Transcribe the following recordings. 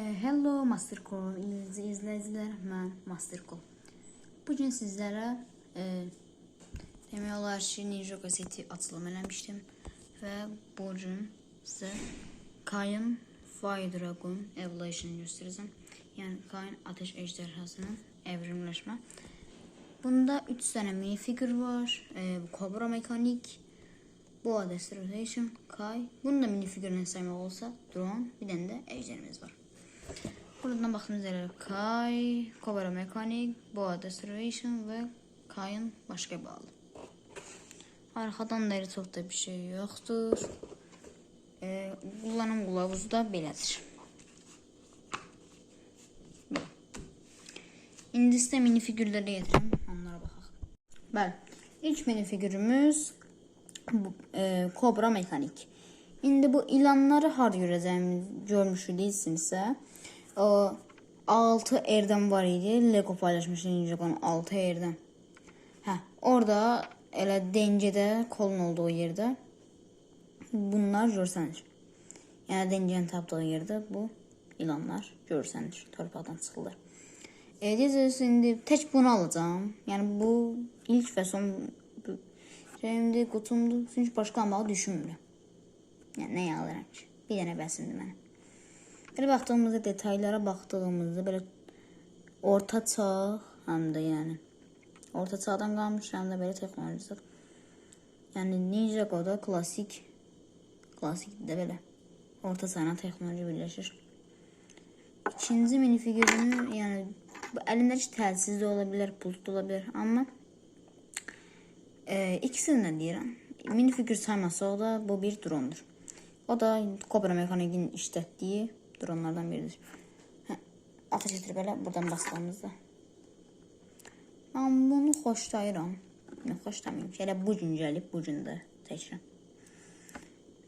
E, Hello Mastercall izleyici izləyicilər, mən Mastercall. Bu gün sizlərə e, demək olar ki, Ninja qazeti açılım eləmişdim və bu gün Kain Fire Dragon Evolution göstərəcəm. Yəni Kain ateş əjdərhasının evrimləşmə. Bunda 3 dənə minifigür var. E, Cobra mekanik, bu Destruction, Kai. Bunu da minifigürlə saymaq olsa, drone, bir dənə də ejderimiz var. Buradan baktığınız üzere Kai, Cobra Mekanik, Boğa Destruction ve Kai'ın başka bağlı. Arkadan da çok da bir şey yoktur. Ee, kullanım kılavuzu da belədir. Belə. İndi sizə minifigürləri getirim. Onlara baxaq. Bəli. İlk minifigürümüz bu, e, Cobra Mekanik. İndi bu ilanları har görəcəyimiz görmüşdünüzsə, o 6 erdən var idi. Lego paylaşmışdı Ninjago'nun 6 erdən. Hə, orada elə dengədə kolun olduğu yerdə bunlar görsənir. Yəni dengənin tapdığı yerdə bu ilanlar görsənir. Torpaqdan çıxılır. E, deyirsiniz, indi tək bunu alacağım. Yəni bu ilk və son şeyimdir, qutumdur. Çünki başqa almağı düşünmürəm. Yəni nəyə alıram ki? Bir dənə bəsimdir mənə. Belə baxdığımızda detaylara baxdığımızda belə orta çağ həm də yəni orta çağdan qalmış həm də belə texnologilər. Yəni Ninjago-da klassik klassik də belə orta çağla texnologiya birləşir. İkinci minifigürünü yəni bu əlimdəki təlsiz də ola bilər, pult da ola bilər, amma e, ikisini də deyirəm. Minifigür saymasaq da bu bir drondur. O da Cobra Mekanikin işlətdiyi dronlardan biridir. Hə, ateş edir belə buradan bastığımızda. Mən bunu xoşlayıram. Yox, xoşlamayım. Elə bu gün gəlib, bu gün də çəkirəm.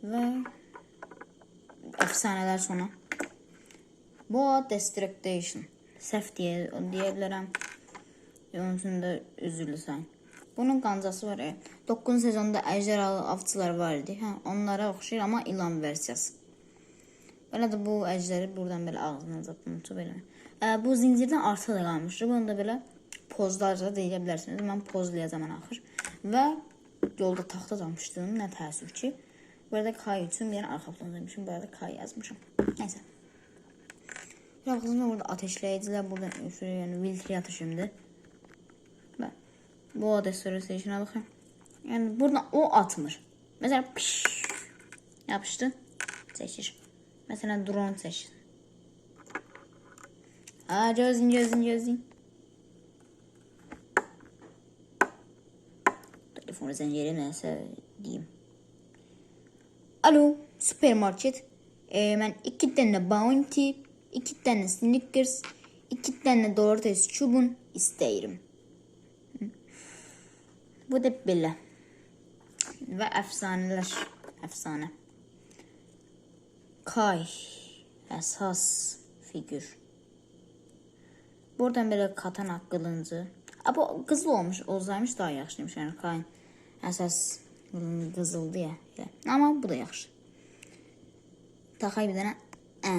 Və əfsanələr sona. Boa Destruction. Səhv deyə, deyə bilərəm. Onun üçün də. Bunun qancası var. 9 sezonda əjderhalı avçılar var idi. Onlara oxşayır amma ilan versiyası. Belə də bu əjdəri buradan belə ağzına zapınıcı belə. Ə, bu zincirdən artıq da qalmışdı. Bunu da belə pozlarca deyə bilərsiniz. Mən pozlayacağam ən axır. Və yolda taxta çalmışdım. Nə təəssüf ki. Burada K üçün bir arxa plan demişim. Burada K yazmışam. Nəysə. Ya baxın burada ateşləyicilər burada üfürür, yəni viltri atışımdır. Və bu adresörü seçinə baxın. Yəni buradan o atmır. Mesela piş yapıştı. Seçir. Mesela drone seç. Aa gözün gözün gözün. Telefonu zinciri neyse diyeyim. Alo süpermarket. Ee, ben iki tane bounty, iki tane snickers, iki tane domates çubun isteyirim. Hı. Bu da belə. Və əfsanələr. Əfsanə. Kay. Əsas figür. Buradan belə katana qılıncı. A, bu qızıl olmuş, olsaymış daha yaxşıymış. Yəni Kayın əsas qızıldı ya. Amma bu da yaxşı. Taxay bir dənə. Ə.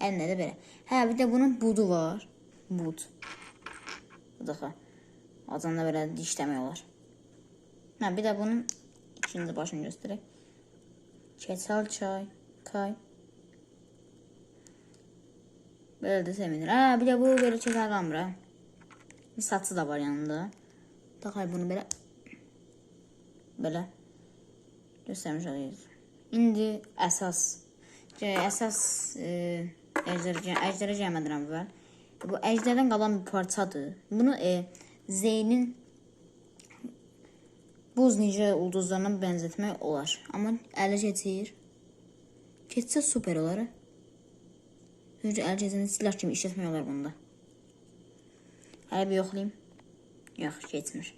Əlində də belə. Hə, bir də bunun budu var. Bud. Bu da Azanda belə dişləmək olar. Hə, bir də bunun içində başını göstərək. Keçal çay, kay. Belə də sevinir. Hə, bir də bu belə keçal qalmır. ha. Bir saçı da var yanında. Taxay bunu belə belə göstərmiş olayız. İndi əsas əsas e, əjdər əjdərə gəlmədirəm əvvəl. Bu əjdərdən qalan bir parçadır. Bunu e, Zeynin buz necə ulduzlarına bənzətmək olar. Amma ələ keçir. Keçsə super olar. Çünki ələ keçəni silah kimi işlətmək olar bunda. Hələ bir yoxlayayım. Yox, keçmir.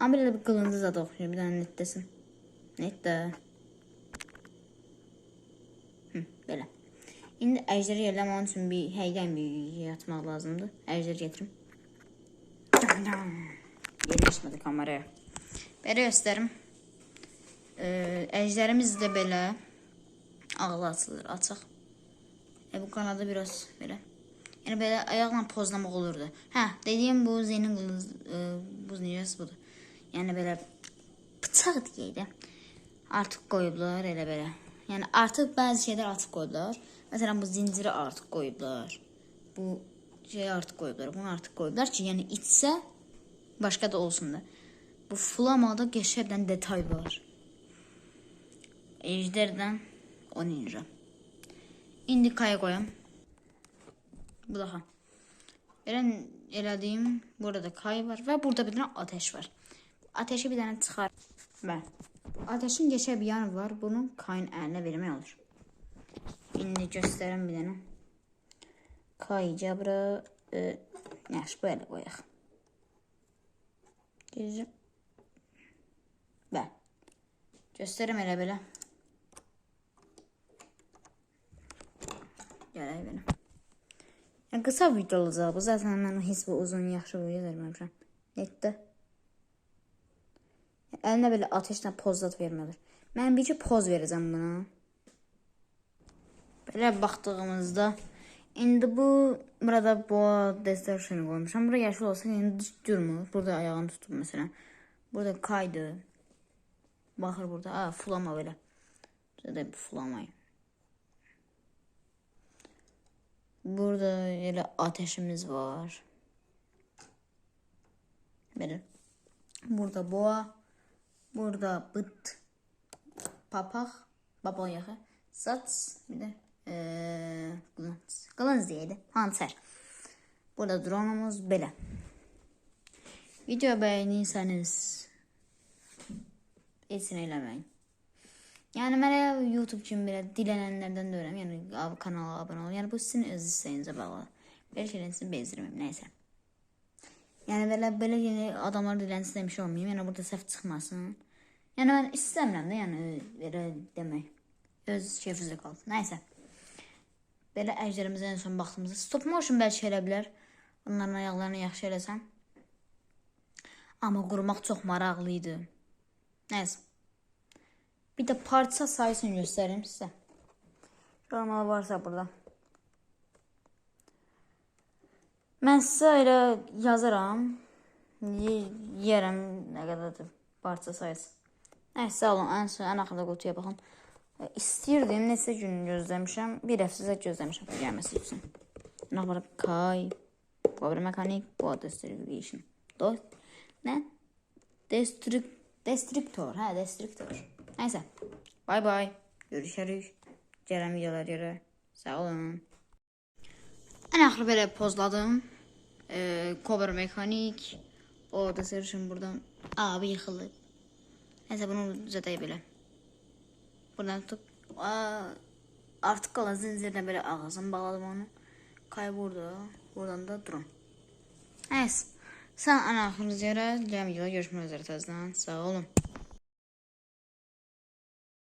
Amma belə bir qılıncı zad oxşayır. Bir dənə netdəsin. Netdə. Hı, belə. İndi əjdəri yerləmək üçün bir həydən bir yatmaq lazımdır. Əjdər getirim. Yerləşmədi kameraya. Belə göstərim. Ee, əjdərimiz də belə ağlı açılır, açıq. E, bu kanadı biraz belə. Yəni belə ayaqla pozlamaq olurdu. Hə, dediyim bu Zeyn'in qılız e, bu necəsi budur. Yəni belə bıçaq deyək də. Artıq qoyublar elə belə. Yəni artıq bəzi şeylər artıq qoyublar. Məsələn bu zinciri artıq qoyublar. Bu şey artıq qoyublar. Bunu artıq qoyublar ki, yəni içsə başqa da olsun da. Bu flamada qəşəngdən detay var. Ejderdən 10 lira. İndi kaya qoyam. Bu daha. Elə elədiyim burada kay var və burada bir dənə ateş var. Ateşi bir dənə çıxar. Bəli. Ateşin geçə bir yanı var. Bunu kayın əlinə vermək olur. İndi göstərəm bir dənə. Kayıca bura e, yaxşı bu elə qoyaq. Gecə. Bəli. Göstərəm elə belə. Gələk belə. Yəni qısa video olacaq bu. Zaten mən heç bir uzun yaxşı video verməmişəm. Netdə. Əlinə belə ateşlə pozlat verməlir. Mən bir poz verəcəm buna. Belə baxdığımızda indi bu burada bu distortion qoymuşam. Bura yaşıl olsa indi durmur. Burada ayağını tutub məsələn. Burada kaydı. Baxır burada. Ha, flama belə. Burada bir Burada elə ateşimiz var. Belə. Burada boğa. Burada bıt. Papaq. Papaq yağı. Saç. Bir de ee, qılınc. Qılınc deyəli. Hançer. Burada dronumuz belə. Video bəyənirsəniz etsin eləməyin. Yəni mənə YouTube kimi belə dilənənlərdən deyirəm. Yəni ab- kanala abunə olun. Yəni bu sizin öz istəyinizə bağlı. Belə şeylərin sizin bezdirməm, nəysə. Yəni belə belə yeni adamlar dilənsin demiş olmayım. Yəni burada səhv çıxmasın. Yəni mən istəmirəm də, yəni belə demək. Öz keyfinizə qalsın. Nəysə. Belə əjdərimizə en son baxdığımızda stop motion bəlkə elə bilər. Onların ayaqlarını yaxşı eləsəm. Amma qurmaq çox maraqlı idi. Nəysə. Bir de parça sayısını göstereyim size. Yorumlar varsa burada. Mən sizə elə yazaram. Ye- Yeyərəm nə qədərdir parça sayısı. Nəysə sağ olun. Ən son ən axırda qutuya baxın. E, İstəyirdim neçə gün gözləmişəm. Bir həftə gözləmişəm gəlməsi üçün. Nə var? Kay. Power mekanik, bu distribution. Do nə? Destrik Destriktor. Hə, destriktor. Nəysə. Bay bay. Görüşərik. Gələn videolara görə. Sağ olun. Ən axırı belə pozladım. Ee, Cobra mekanik. O da sırışım buradan. Abi yıxıldı. Nəysə bunu düzədək belə. Buradan tutup aa, artık kalan zincirle böyle ağzını bağladım onu. Kayboldu. Buradan da drone. Neyse. Sen ana axırıncı yerə gələn videoda görüşmək üzrə təzədən. Sağ olun.